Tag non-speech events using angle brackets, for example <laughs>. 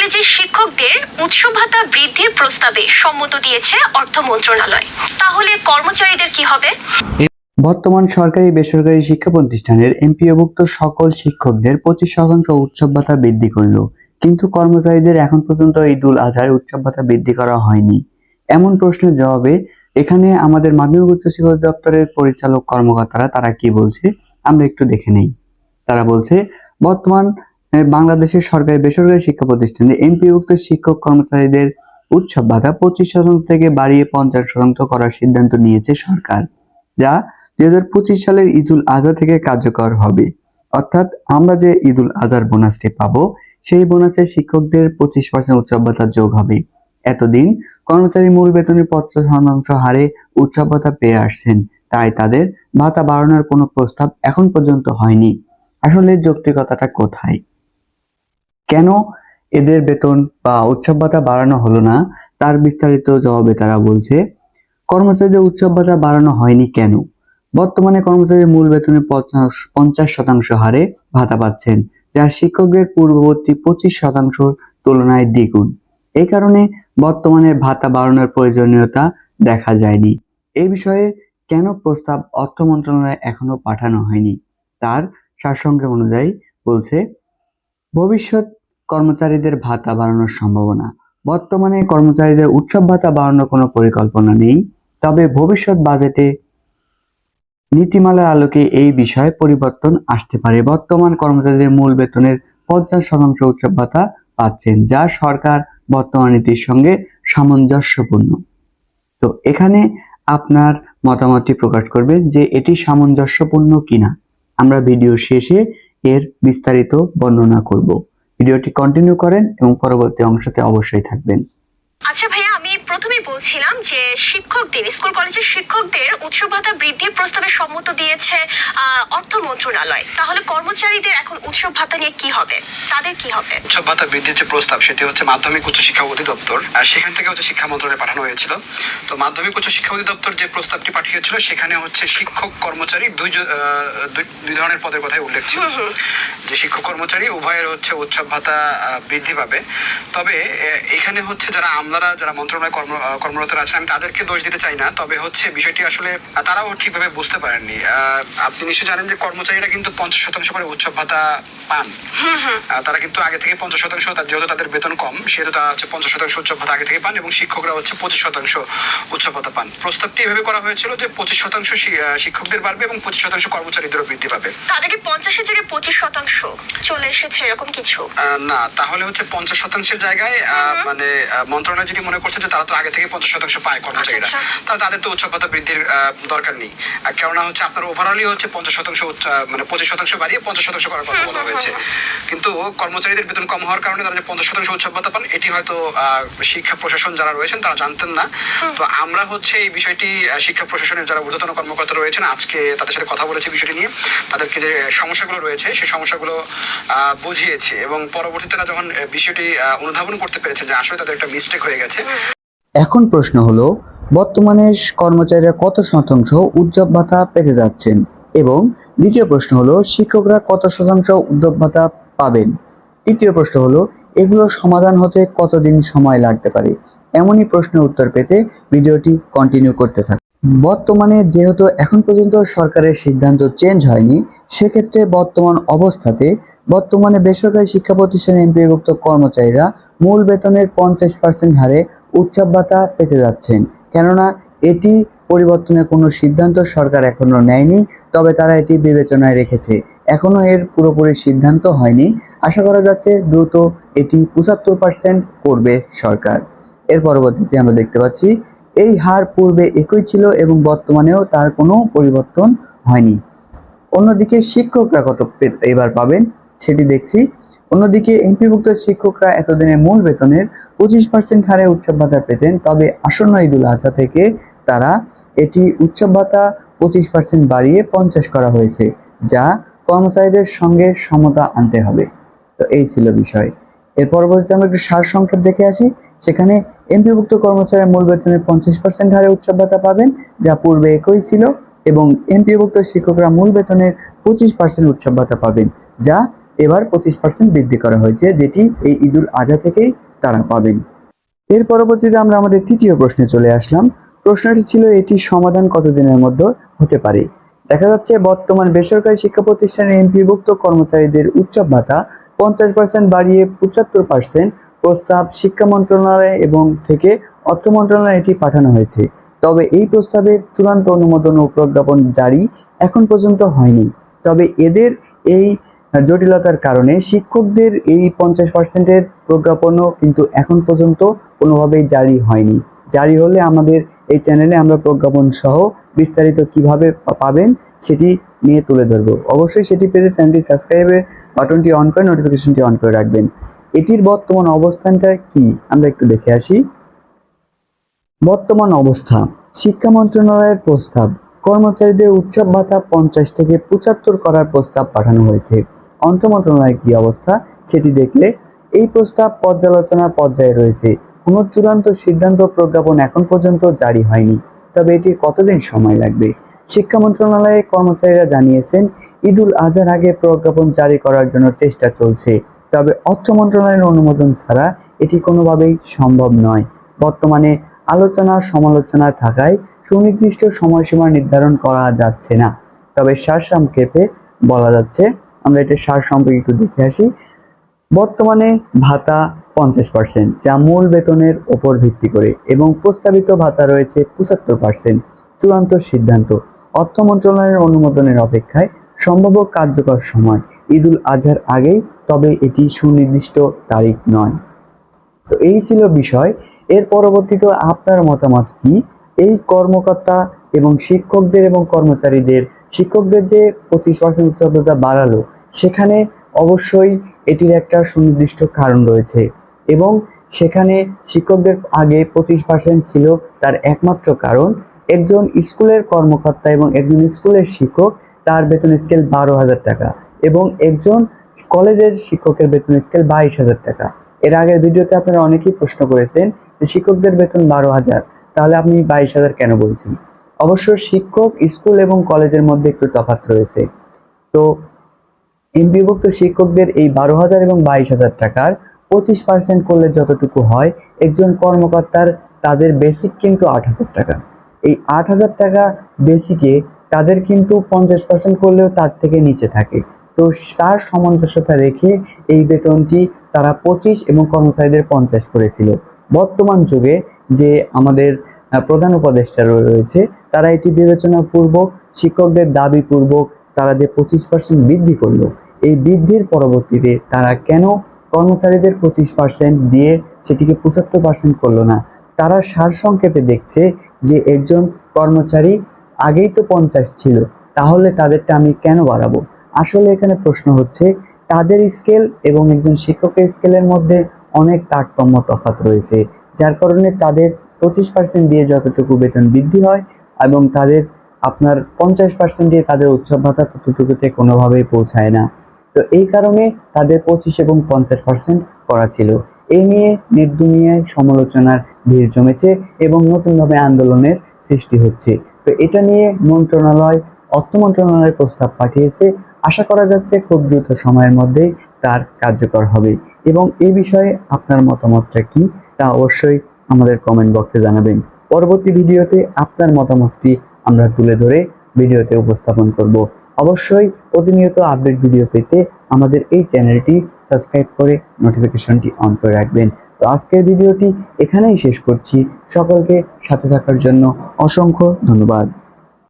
কলেজের শিক্ষকদের উৎস ভাতা বৃদ্ধির প্রস্তাবে সম্মত দিয়েছে অর্থ মন্ত্রণালয়। তাহলে কর্মচারীদের কি হবে? বর্তমান সরকারি বেসরকারি শিক্ষা প্রতিষ্ঠানের এমপিওভুক্ত সকল শিক্ষকদের পঁচিশ শতাংশ উৎসব ভাতা বৃদ্ধি করল। কিন্তু কর্মচারীদের এখন পর্যন্ত ঈদুল আজহার উৎসব ভাতা বৃদ্ধি করা হয়নি। এমন প্রশ্নের জবাবে এখানে আমাদের মাধ্যমিক উচ্চ শিক্ষা দপ্তরের পরিচালক কর্মকর্তারা তারা কি বলছে, আমরা একটু দেখে নেই। তারা বলছে, বর্তমান বাংলাদেশের সরকারি বেসরকারি শিক্ষা প্রতিষ্ঠানে এমপিভুক্ত শিক্ষক কর্মচারীদের উৎসব ভাতা পঁচিশ শতাংশ থেকে বাড়িয়ে পঞ্চাশ শতাংশ করার সিদ্ধান্ত নিয়েছে সরকার, যা দুই হাজার পঁচিশ সালের ঈদুল আজহা থেকে কার্যকর হবে। অর্থাৎ আমরা যে ঈদুল আজহার বোনাসটি পাবো, সেই বোনাসে শিক্ষকদের পঁচিশ পার্সেন্ট উৎসব ভাতা যোগ হবে। এতদিন কর্মচারী মূল বেতনের পঞ্চাশ শতাংশ হারে উৎসব ভাতা পেয়ে আসছেন, তাই তাদের ভাতা বাড়ানোর কোনো প্রস্তাব এখন পর্যন্ত হয়নি। আসলে যৌক্তিকতাটা কোথায়? কেন এদের বেতন বা উৎসব ভাতা বাড়ানো হলো না? তার বিস্তারিত জবাবে তারা বলছে, কর্মচারীদের উৎসব ভাতা বাড়ানো হয়নি কেন? বর্তমানে কর্মচারীর মূল বেতনের পঞ্চাশ শতাংশ হারে ভাতা পাচ্ছেন, যা শিক্ষকদের পূর্ববর্তী পঁচিশ শতাংশ তুলনায় দ্বিগুণ। এই কারণে বর্তমানে ভাতা বাড়ানোর প্রয়োজনীয়তা দেখা যায়নি। এই বিষয়ে কেন প্রস্তাব অর্থ মন্ত্রণালয়ে এখনও পাঠানো হয়নি? তার সারসংক্ষেপ অনুযায়ী বলছে, ভবিষ্যৎ কর্মচারীদের ভাতা বাড়ানোর সম্ভাবনা। বর্তমানে কর্মচারীদের উৎসব ভাতা বাড়ানোর কোনো পরিকল্পনা নেই, তবে ভবিষ্যৎ বাজেটে নীতিমালার আলোকে এই বিষয়ে পরিবর্তন আসতে পারে। বর্তমান কর্মচারীদের মূল বেতনের পঞ্চাশ শতাংশ উৎসব ভাতা পাচ্ছেন, যা সরকার বর্তমান নীতির সঙ্গে সামঞ্জস্যপূর্ণ। তো এখানে আপনার মতামতটি প্রকাশ করবেন যে এটি সামঞ্জস্যপূর্ণ কিনা। আমরা ভিডিও শেষে এর বিস্তারিত বর্ণনা করব। ভিডিওটি কন্টিনিউ করেন এবং পরবর্তী অংশতে অবশ্যই থাকবেন। বলছিলাম যে শিক্ষকদের স্কুল কলেজের শিক্ষকদের উৎসব ভাতা বৃদ্ধির প্রস্তাবে সম্মত দিয়েছে অর্থ মন্ত্রণালয়। তাহলে কর্মচারীদের এখন উৎসব ভাতা নিয়ে কি হবে? তাদের কি হবে? উৎসব ভাতা বৃদ্ধির যে প্রস্তাব সেটি হচ্ছে মাধ্যমিক উচ্চ শিক্ষা অধিদপ্তর আর সেখান থেকে হচ্ছে শিক্ষা মন্ত্রণালয়ে পাঠানো হয়েছিল। তো মাধ্যমিক উচ্চ শিক্ষা অধিদপ্তর যে প্রস্তাবটি পাঠিয়েছিল সেখানে হচ্ছে শিক্ষক কর্মচারী দুই দুই ধরনের পদের কথাই উল্লেখ ছিল। যে শিক্ষক কর্মচারী উভয়ের হচ্ছে উৎসব ভাতা বৃদ্ধি পাবে। তবে এখানে হচ্ছে যারা আমলারা যারা মন্ত্রণালয় কর্ম কর্মরত আছেন আমি তাদেরকে দোষ দিতে চাই না তবে হচ্ছে বিষয়টি আসলে তারাও ঠিকভাবে বুঝতে পারেননি। আপনি নিশ্চয়ই জানেন যে কর্মচারীরা কিন্তু পঞ্চাশ শতাংশ করে উৎসব ভাতা পান। তারা কিন্তু আগে থেকে পঞ্চাশ শতাংশ যেহেতু তাদের বেতন কম সেহেতু তারা হচ্ছে পঞ্চাশ শতাংশ উৎসব ভাতা আগে থেকে পান এবং শিক্ষকরা হচ্ছে পঁচিশ শতাংশ উৎসব ভাতা পান। প্রস্তাবটি এভাবে করা হয়েছিল যে পঁচিশ শতাংশ শিক্ষকদের বাড়বে এবং পঁচিশ শতাংশ কর্মচারীদেরও বৃদ্ধি পাবে। তাদেরকে পঞ্চাশের জায়গায় পঁচিশ শতাংশ চলে এসেছে এরকম কিছু? না তাহলে হচ্ছে পঞ্চাশ শতাংশের জায়গায় মানে মন্ত্রণালয় যদি মনে করছে যে তারা তো আগে থেকে পঞ্চাশ শতাংশ পায় কর্মচারীরা। আচ্ছা, তাহলে তাদের তো ভাতা বৃদ্ধির দরকার নেই। কেননা হচ্ছে আপনার ওভারঅলই হচ্ছে পঞ্চাশ শতাংশ মানে পঁচিশ শতাংশ বাড়িয়ে পঞ্চাশ শতাংশ করার কথা বলা হয়েছে। <laughs> কিন্তু কর্মচারীদের বেতন কম হওয়ার কারণে তারা যে পঞ্চাশ শতাংশ ভাতা পান এটি হয়তো শিক্ষা প্রশাসন যারা রয়েছেন তারা জানতেন না। তো আমরা হচ্ছে এই বিষয়টি শিক্ষা প্রশাসনের যারা ঊর্ধ্বতন কর্মকর্তা রয়েছেন আজকে তাদের সাথে কথা বলেছে বিষয়টি নিয়ে। তাদেরকে যে সমস্যাগুলো রয়েছে সেই সমস্যাগুলো আহ, বুঝিয়েছে। এবং পরবর্তীতে তারা যখন বিষয়টি অনুধাবন করতে পেরেছে যে আসলে তাদের একটা মিস্টেক হয়ে গেছে এখন প্রশ্ন হলো, বর্তমানে কর্মচারীরা কত শতাংশ উদ্যোগ ভাতা পেতে যাচ্ছেন? এবং দ্বিতীয় প্রশ্ন হলো, শিক্ষকরা কত শতাংশ উদ্যোগ ভাতা পাবেন? তৃতীয় প্রশ্ন হলো এগুলো সমাধান হতে কতদিন সময় লাগতে পারে? এমনই প্রশ্নের উত্তর পেতে ভিডিওটি কন্টিনিউ করতে থাকুন। বর্তমানে যেহেতু এখন পর্যন্ত সরকারের সিদ্ধান্ত চেঞ্জ হয়নি, সেক্ষেত্রে বর্তমান অবস্থাতে বর্তমানে বেসরকারি শিক্ষা প্রতিষ্ঠানে এমপিভুক্ত কর্মচারীরা মূল বেতনের পঞ্চাশ পার্সেন্ট হারে উৎসব ভাতা পেতে যাচ্ছেন। কেননা এটি পরিবর্তনের কোনো সিদ্ধান্ত সরকার এখনও নেয়নি, তবে তারা এটি বিবেচনায় রেখেছে। এখনও এর পুরোপুরি সিদ্ধান্ত হয়নি। আশা করা যাচ্ছে দ্রুত এটি পঁচাত্তর পার্সেন্ট করবে সরকার। এর পরবর্তীতে আমরা দেখতে পাচ্ছি, এই হার পূর্বে একই ছিল এবং বর্তমানেও তার কোনো পরিবর্তন হয়নি। অন্যদিকে শিক্ষকরা কত এবার পাবেন সেটি দেখছি। অন্যদিকে এমপিভুক্ত শিক্ষকরা এতদিনে মূল বেতনের পঁচিশ পার্সেন্ট হারে উৎসব ভাতা পেতেন, তবে আসন্ন ঈদুল আজহা থেকে তারা এটি উৎসব ভাতা পঁচিশ পার্সেন্ট বাড়িয়ে পঞ্চাশ করা হয়েছে, যা কর্মচারীদের সঙ্গে সমতা আনতে হবে। তো এই ছিল বিষয়। এর পরবর্তীতে আমরা একটু সার সংক্ষেপ দেখে আসি। সেখানে এমপিভুক্ত কর্মচারীর মূল বেতনের পঞ্চাশ পার্সেন্ট হারে উৎসব ভাতা পাবেন, যা পূর্বে একই ছিল, এবং এমপিভুক্ত শিক্ষকরা মূল বেতনের পঁচিশ পার্সেন্ট উৎসব ভাতা পাবেন, যা এবার পঁচিশ পার্সেন্ট বৃদ্ধি করা হয়েছে, যেটি এই ঈদুল আজহা থেকেই তারা পাবেন। এর পরবর্তীতে আমরা আমাদের তৃতীয় প্রশ্নে চলে আসলাম। প্রশ্নটি ছিল, এটি সমাধান কতদিনের মধ্যে হতে পারে? দেখা যাচ্ছে, বর্তমান বেসরকারি শিক্ষা প্রতিষ্ঠানের এমপিভুক্ত কর্মচারীদের উৎসব ভাতা, পঞ্চাশ পার্সেন্ট বাড়িয়ে পঁচাত্তর পার্সেন্ট প্রস্তাব শিক্ষা মন্ত্রণালয় এবং থেকে অর্থ মন্ত্রণালয়ে এটি পাঠানো হয়েছে। তবে এই প্রস্তাবের চূড়ান্ত অনুমোদন ও প্রজ্ঞাপন জারি এখন পর্যন্ত হয়নি। তবে এদের এই জটিলতার কারণে শিক্ষকদের এই পঞ্চাশ পার্সেন্টের প্রজ্ঞাপনও কিন্তু এখন পর্যন্ত কোনোভাবেই জারি হয়নি। জারি হলে আমাদের এই চ্যানেলে আমরা প্রজ্ঞাপন সহ বিস্তারিত কীভাবে পাবেন সেটি নিয়ে তুলে ধরবো। অবশ্যই সেটি পেতে চ্যানেলটি সাবস্ক্রাইবের বাটনটি অন করে নোটিফিকেশনটি অন করে রাখবেন। এটির বর্তমান অবস্থানটা কি? আমরা একটু দেখে আসি। বর্তমান অবস্থা। শিক্ষা মন্ত্রণালয়ের প্রস্তাব। কর্মচারীদের উৎসব ভাতা পঞ্চাশ থেকে পঁচাত্তর করার প্রস্তাব পাঠানো হয়েছে। অর্থ মন্ত্রণালয়ের কি অবস্থা সেটি দেখলে এই প্রস্তাব পর্যালোচনার পর্যায়ে রয়েছে। কোনো চূড়ান্ত সিদ্ধান্ত প্রজ্ঞাপন এখন পর্যন্ত জারি হয়নি, তবে এটির কতদিন সময় লাগবে? শিক্ষা মন্ত্রণালয়ের কর্মচারীরা জানিয়েছেন, ঈদুল আজহার আগে প্রজ্ঞাপন জারি করার জন্য চেষ্টা চলছে, তবে অর্থ মন্ত্রণালয়ের অনুমোদন ছাড়া এটি কোনোভাবেই সম্ভব নয়। বর্তমানে আলোচনা সমালোচনা থাকায় সুনির্দিষ্ট সময়সীমা নির্ধারণ করা যাচ্ছে না। তবে সারসংক্ষেপে বলা যাচ্ছে, আমরা এটা সার সম্পর্কে একটু দেখে আসি। বর্তমানে ভাতা পঞ্চাশ পার্সেন্ট যা মূল বেতনের ওপর ভিত্তি করে, এবং প্রস্তাবিত ভাতা রয়েছে পঁচাত্তর পার্সেন্ট চূড়ান্ত সিদ্ধান্ত। অর্থ মন্ত্রণালয়ের অনুমোদনের অপেক্ষায় সম্ভাব্য কার্যকর সময় ঈদুল আজহার আগেই, তবে এটি সুনির্দিষ্ট তারিখ নয়। তো এই ছিল বিষয়। এর পরবর্তীতে আপনার মতামত কি? এই কর্মকর্তা এবং শিক্ষকদের এবং কর্মচারীদের, শিক্ষকদের যে পঁচিশ পার্সেন্ট উচ্চতা বাড়ালো, সেখানে অবশ্যই এটির একটা সুনির্দিষ্ট কারণ রয়েছে এবং সেখানে শিক্ষকদের আগে পঁচিশ পার্সেন্ট ছিল তার একমাত্র কারণ, একজন স্কুলের কর্মকর্তা এবং একজন স্কুলের শিক্ষক তার বেতন স্কেল বারো হাজার টাকা এবং একজন কলেজের শিক্ষকের বেতন স্কেল বাইশ হাজার টাকা। এর আগের ভিডিওতে আপনারা অনেকেই প্রশ্ন করেছেন যে শিক্ষকদের বেতন বারো হাজার, তাহলে আপনি বাইশ হাজার কেন বলছেন? অবশ্য শিক্ষক, স্কুল এবং কলেজের মধ্যে একটু তফাৎ রয়েছে। তো এমপিভুক্ত শিক্ষকদের এই বারো হাজার এবং বাইশ হাজার টাকার পঁচিশ পার্সেন্ট করলে যতটুকু হয়, একজন কর্মকর্তার তাদের বেসিক কিন্তু আট হাজার টাকা। এই আট হাজার টাকা বেসিকে তাদের কিন্তু পঞ্চাশ পার্সেন্ট করলেও তার থেকে নিচে থাকে। তো তার সামঞ্জস্যতা রেখে এই বেতনটি তারা পঁচিশ এবং কর্মচারীদের পঞ্চাশ করেছিল। বর্তমান যুগে যে আমাদের প্রধান উপদেষ্টা রয়েছে, তারা এটি বিবেচনাপূর্বক, শিক্ষকদের দাবি পূর্বক তারা যে পঁচিশ পার্সেন্ট বৃদ্ধি করল, এই বৃদ্ধির পরবর্তীতে তারা কেন কর্মচারীদের পঁচিশ পার্সেন্ট দিয়ে সেটিকে পঁচাত্তর পার্সেন্ট করল না? তারা সারসংক্ষেপে দেখছে যে একজন কর্মচারী আগেই তো পঞ্চাশ ছিল, তাহলে তাদেরটা আমি কেন বাড়াবো? আসলে এখানে প্রশ্ন হচ্ছে তাদের স্কেল এবং একজন শিক্ষকের স্কেলের মধ্যে অনেক তারতম্য তফাৎ রয়েছে, যার কারণে তাদের পঁচিশ পার্সেন্ট দিয়ে যতটুকু বেতন বৃদ্ধি হয় এবং তাদের আপনার পঞ্চাশ পার্সেন্ট দিয়ে তাদের উৎসব ভাতা ততটুকুতে কোনোভাবেই পৌঁছায় না। তো এই কারণে তাদের পঁচিশ এবং পঞ্চাশ পার্সেন্ট করা ছিল। এই নিয়ে নেট দুনিয়ায় সমালোচনার ভিড় জমেছে এবং নতুনভাবে আন্দোলনের সৃষ্টি হচ্ছে। তো এটা নিয়ে মন্ত্রণালয়, অর্থ মন্ত্রণালয়ের প্রস্তাব পাঠিয়েছে আশা করা যাচ্ছে খুব দ্রুত সময়ের মধ্যেই তার কার্যকর হবে। এবং এই বিষয়ে আপনার মতামতটা কি তা অবশ্যই আমাদের কমেন্ট বক্সে জানাবেন। পরবর্তী ভিডিওতে আপনার মতামতটি আমরা তুলে ধরে ভিডিওতে উপস্থাপন করব। অবশ্যই প্রতিনিয়ত আপডেট ভিডিও পেতে আমাদের এই চ্যানেলটি সাবস্ক্রাইব করে নোটিফিকেশনটি অন করে রাখবেন। তো আজকের ভিডিওটি এখানেই শেষ করছি। সকলকে সাথে থাকার জন্য অসংখ্য ধন্যবাদ।